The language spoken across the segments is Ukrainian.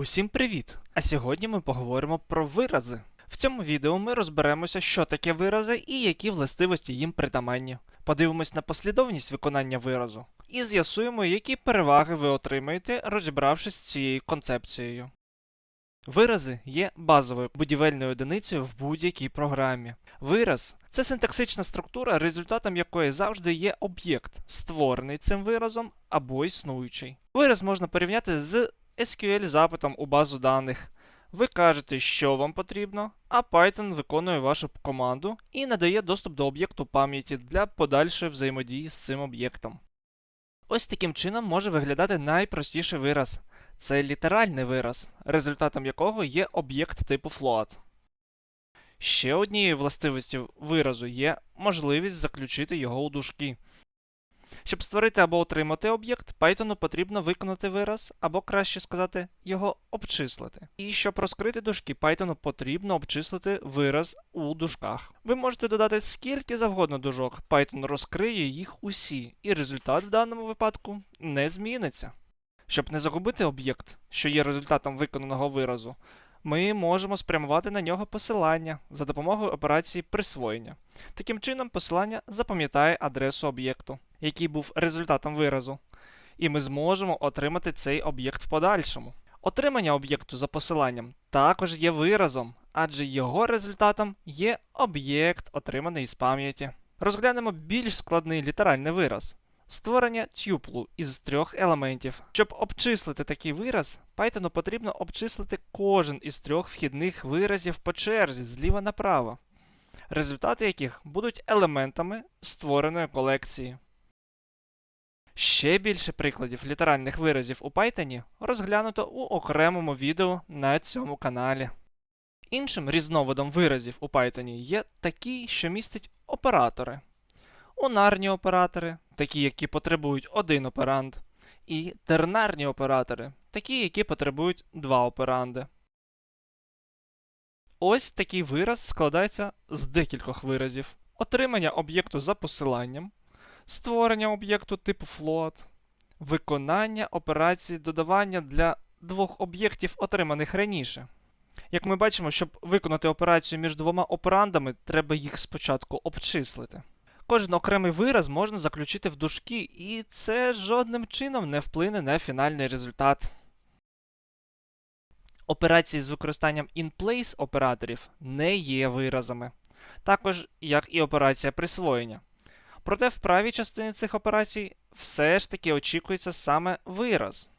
Усім привіт! А сьогодні ми поговоримо про вирази. В цьому відео ми розберемося, що таке вирази і які властивості їм притаманні. Подивимось на послідовність виконання виразу і з'ясуємо, які переваги ви отримаєте, розібравшись з цією концепцією. Вирази є базовою будівельною одиницею в будь-якій програмі. Вираз це синтаксична структура, результатом якої завжди є об'єкт, створений цим виразом або існуючий. Вираз можна порівняти з SQL-запитом у базу даних. Ви кажете, що вам потрібно, а Python виконує вашу команду і надає доступ до об'єкту пам'яті для подальшої взаємодії з цим об'єктом. Ось таким чином може виглядати найпростіший вираз. Це літеральний вираз, результатом якого є об'єкт типу float. Ще однією властивістю виразу є можливість заключити його у дужки. Щоб створити або отримати об'єкт, Python потрібно виконати вираз, або краще сказати, його обчислити. І щоб розкрити дужки, Python потрібно обчислити вираз у дужках. Ви можете додати скільки завгодно дужок, Python розкриє їх усі, і результат в даному випадку не зміниться. Щоб не загубити об'єкт, що є результатом виконаного виразу, ми можемо спрямувати на нього посилання за допомогою операції присвоєння. Таким чином, посилання запам'ятає адресу об'єкту, який був результатом виразу, і ми зможемо отримати цей об'єкт в подальшому. Отримання об'єкту за посиланням також є виразом, адже його результатом є об'єкт, отриманий із пам'яті. Розглянемо більш складний літеральний вираз. Створення тюплу із трьох елементів. Щоб обчислити такий вираз, Python потрібно обчислити кожен із трьох вхідних виразів по черзі зліва направо, результати яких будуть елементами створеної колекції. Ще більше прикладів літеральних виразів у Python розглянуто у окремому відео на цьому каналі. Іншим різновидом виразів у Python є такий, що містить оператори. Унарні оператори, такі, які потребують один операнд, і тернарні оператори, такі, які потребують два операнди. Ось такий вираз складається з декількох виразів: отримання об'єкту за посиланням, створення об'єкту типу float, виконання операції додавання для двох об'єктів, отриманих раніше. Як ми бачимо, щоб виконати операцію між двома операндами, треба їх спочатку обчислити. Кожен окремий вираз можна заключити в дужки, і це жодним чином не вплине на фінальний результат. Операції з використанням in-place операторів не є виразами, також як і операція присвоєння. Проте в правій частині цих операцій все ж таки очікується саме вираз.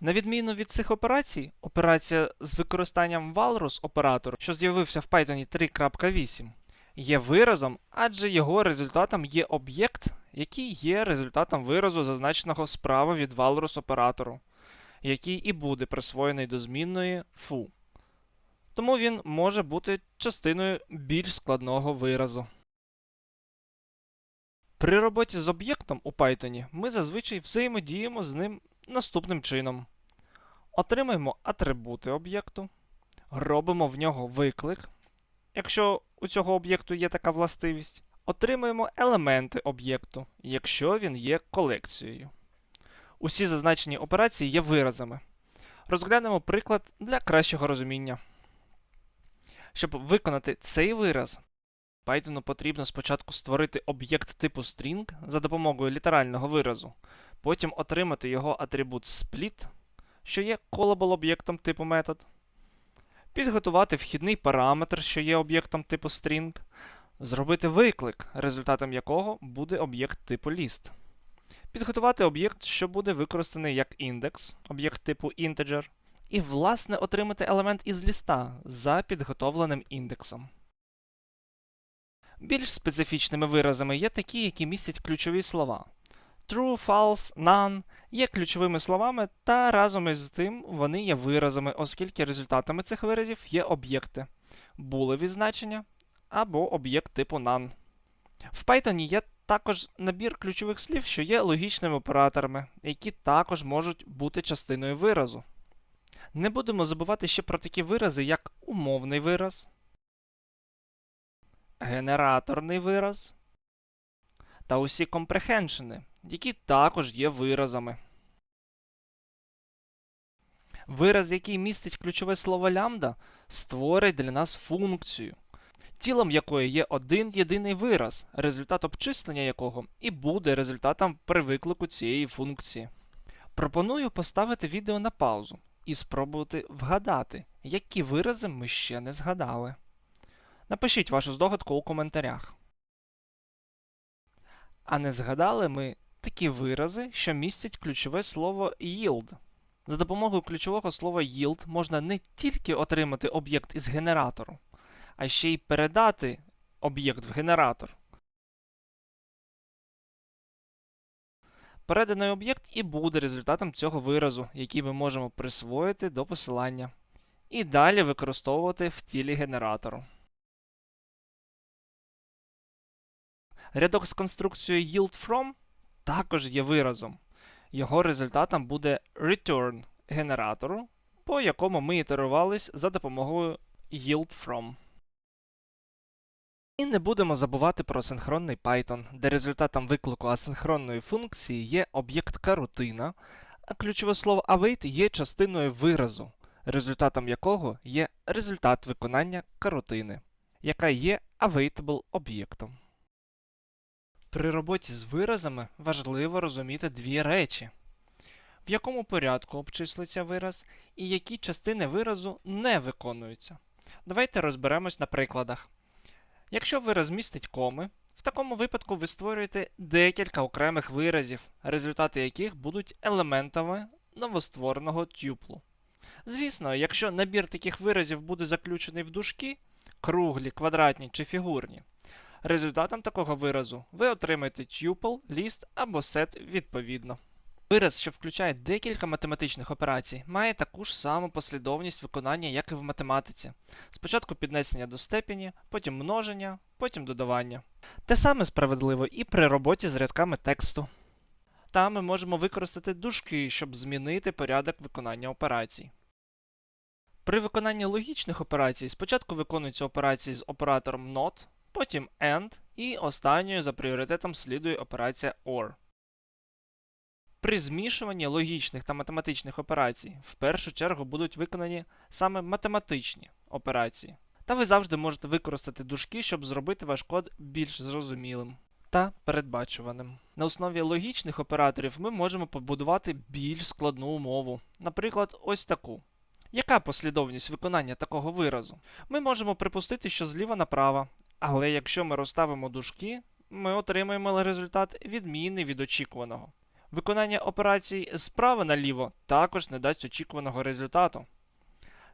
На відміну від цих операцій, операція з використанням walrus оператору, що з'явився в Python 3.8, є виразом, адже його результатом є об'єкт, який є результатом виразу, зазначеного справа від walrus оператору, який і буде присвоєний до змінної foo. Тому він може бути частиною більш складного виразу. При роботі з об'єктом у Python ми зазвичай взаємодіємо з ним наступним чином. Отримаємо атрибути об'єкту, робимо в нього виклик, якщо у цього об'єкту є така властивість. Отримуємо елементи об'єкту, якщо він є колекцією. Усі зазначені операції є виразами. Розглянемо приклад для кращого розуміння. Щоб виконати цей вираз, Python потрібно спочатку створити об'єкт типу string за допомогою літерального виразу, потім отримати його атрибут split, що є callable об'єктом типу метод, підготувати вхідний параметр, що є об'єктом типу string, зробити виклик, результатом якого буде об'єкт типу list. Підготувати об'єкт, що буде використаний як індекс, об'єкт типу integer, і, власне, отримати елемент із ліста за підготовленим індексом. Більш специфічними виразами є такі, які містять ключові слова. True, false, none є ключовими словами, та разом із тим вони є виразами, оскільки результатами цих виразів є об'єкти, булеві значення або об'єкт типу none. В Python є також набір ключових слів, що є логічними операторами, які також можуть бути частиною виразу. Не будемо забувати ще про такі вирази, як умовний вираз, генераторний вираз та усі компрехеншени, які також є виразами. Вираз, який містить ключове слово лямбда, створить для нас функцію, тілом якої є один єдиний вираз, результат обчислення якого і буде результатом при виклику цієї функції. Пропоную поставити відео на паузу і спробувати вгадати, які вирази ми ще не згадали. Напишіть вашу здогадку у коментарях. А не згадали ми такі вирази, що містять ключове слово yield. За допомогою ключового слова yield можна не тільки отримати об'єкт із генератору, а ще й передати об'єкт в генератор. Переданий об'єкт і буде результатом цього виразу, який ми можемо присвоїти до посилання, і далі використовувати в тілі генератору. Рядок з конструкцією yield from також є виразом. Його результатом буде return генератору, по якому ми ітерувались за допомогою yield from. І не будемо забувати про асинхронний Python, де результатом виклику асинхронної функції є об'єкт карутина, а ключове слово await є частиною виразу, результатом якого є результат виконання карутини, яка є awaitable об'єктом. При роботі з виразами важливо розуміти дві речі: в якому порядку обчислиться вираз і які частини виразу не виконуються. Давайте розберемось на прикладах. Якщо вираз містить коми, в такому випадку ви створюєте декілька окремих виразів, результати яких будуть елементами новоствореного тюплу. Звісно, якщо набір таких виразів буде заключений в дужки, круглі, квадратні чи фігурні, результатом такого виразу ви отримаєте тюпл, ліст або сет відповідно. Вираз, що включає декілька математичних операцій, має таку ж саму послідовність виконання, як і в математиці. Спочатку піднесення до степені, потім множення, потім додавання. Те саме справедливо і при роботі з рядками тексту. Там ми можемо використати дужки, щоб змінити порядок виконання операцій. При виконанні логічних операцій спочатку виконуються операції з оператором NOT, потім AND і останньою за пріоритетом слідує операція OR. При змішуванні логічних та математичних операцій в першу чергу будуть виконані саме математичні операції. Та ви завжди можете використати дужки, щоб зробити ваш код більш зрозумілим та передбачуваним. На основі логічних операторів ми можемо побудувати більш складну умову, наприклад, ось таку. Яка послідовність виконання такого виразу? Ми можемо припустити, що зліва направо, але якщо ми розставимо дужки, ми отримаємо результат відмінний від очікуваного. Виконання операцій справа наліво також не дасть очікуваного результату.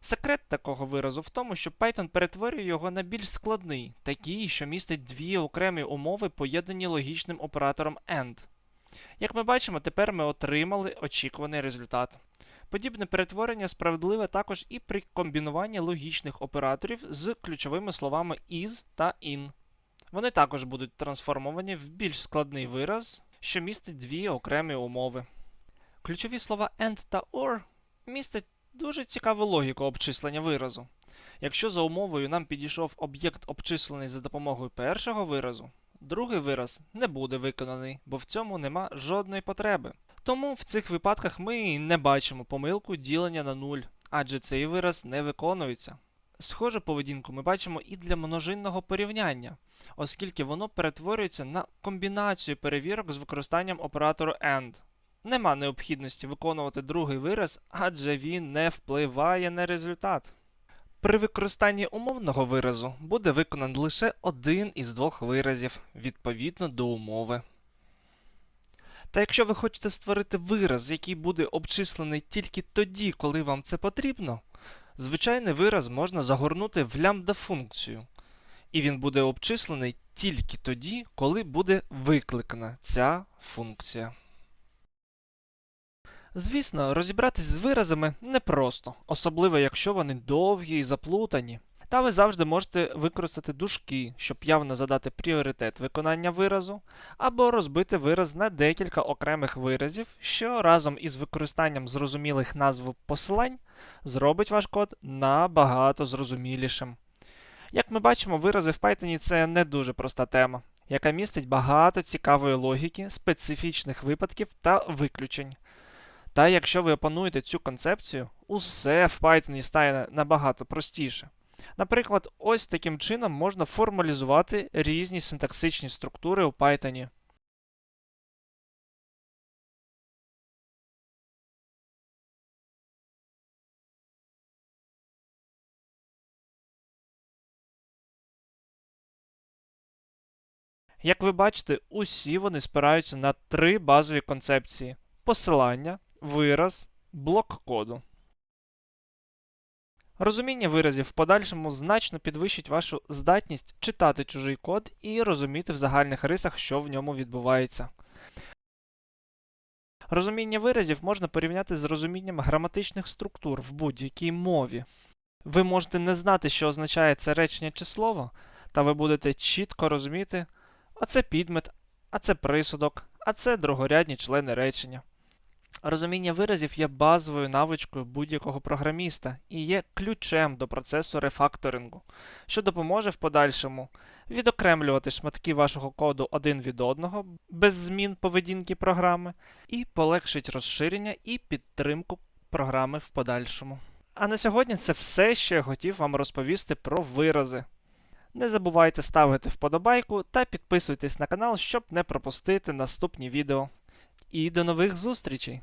Секрет такого виразу в тому, що Python перетворює його на більш складний, такий, що містить дві окремі умови, поєднані логічним оператором AND. Як ми бачимо, тепер ми отримали очікуваний результат. Подібне перетворення справедливе також і при комбінуванні логічних операторів з ключовими словами is та in. Вони також будуть трансформовані в більш складний вираз, що містить дві окремі умови. Ключові слова AND та OR містять дуже цікаву логіку обчислення виразу. Якщо за умовою нам підійшов об'єкт, обчислений за допомогою першого виразу, другий вираз не буде виконаний, бо в цьому нема жодної потреби. Тому в цих випадках ми не бачимо помилку ділення на нуль, адже цей вираз не виконується. Схожу поведінку ми бачимо і для множинного порівняння, оскільки воно перетворюється на комбінацію перевірок з використанням оператору AND. Нема необхідності виконувати другий вираз, адже він не впливає на результат. При використанні умовного виразу буде виконаний лише один із двох виразів відповідно до умови. Та якщо ви хочете створити вираз, який буде обчислений тільки тоді, коли вам це потрібно, звичайний вираз можна загорнути в лямбда-функцію, і він буде обчислений тільки тоді, коли буде викликана ця функція. Звісно, розібратись з виразами непросто, особливо якщо вони довгі і заплутані. Та ви завжди можете використати дужки, щоб явно задати пріоритет виконання виразу, або розбити вираз на декілька окремих виразів, що разом із використанням зрозумілих назв посилань зробить ваш код набагато зрозумілішим. Як ми бачимо, вирази в Python це не дуже проста тема, яка містить багато цікавої логіки, специфічних випадків та виключень. Та якщо ви опануєте цю концепцію, усе в Python стане набагато простіше. Наприклад, ось таким чином можна формалізувати різні синтаксичні структури у Python. Як ви бачите, усі вони спираються на три базові концепції: посилання, вираз, блок коду. Розуміння виразів в подальшому значно підвищить вашу здатність читати чужий код і розуміти в загальних рисах, що в ньому відбувається. Розуміння виразів можна порівняти з розумінням граматичних структур в будь-якій мові. Ви можете не знати, що означає це речення чи слово, та ви будете чітко розуміти, а це підмет, а це присудок, а це другорядні члени речення. Розуміння виразів є базовою навичкою будь-якого програміста і є ключем до процесу рефакторингу, що допоможе в подальшому відокремлювати шматки вашого коду один від одного без змін поведінки програми, і полегшить розширення і підтримку програми в подальшому. А на сьогодні це все, що я хотів вам розповісти про вирази. Не забувайте ставити вподобайку та підписуйтесь на канал, щоб не пропустити наступні відео. І до нових зустрічей!